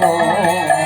Ram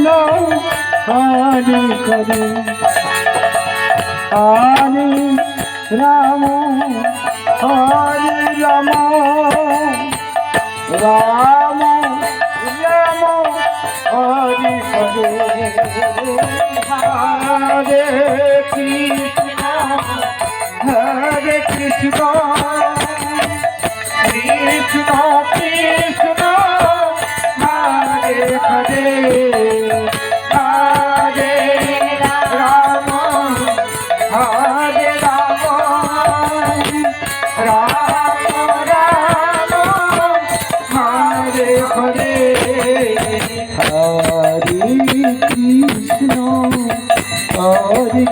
Krishna Hare Hare Hare Ram Hare Ram. Ram Ram Hare Hare Hare Krishna Hare Krishna. Krishna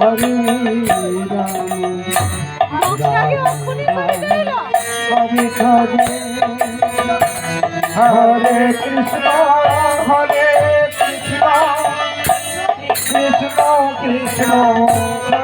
Hare Hare Hare Hare Krishna Krishna Krishna.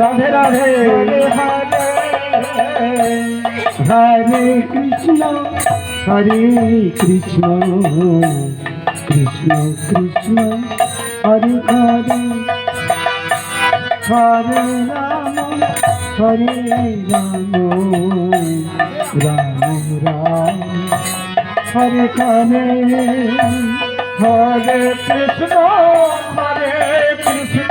Radhe Radhe Hare Krishna Hare Krishna Krishna Krishna Hare Hare Hare Ram Hare Ram Ram Ram Hare Hare Hare Krishna Hare Krishna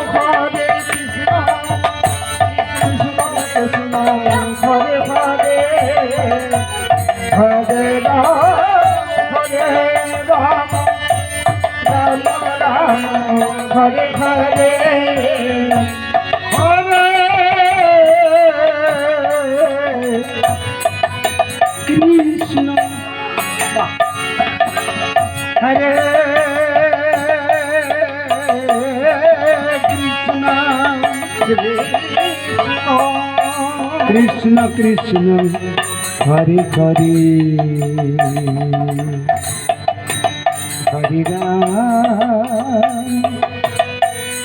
Hare Hare Krishna. Hare Krishna. Krishna Krishna. Hare Ram.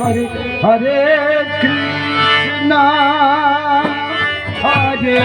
Hare Hare Krishna Hare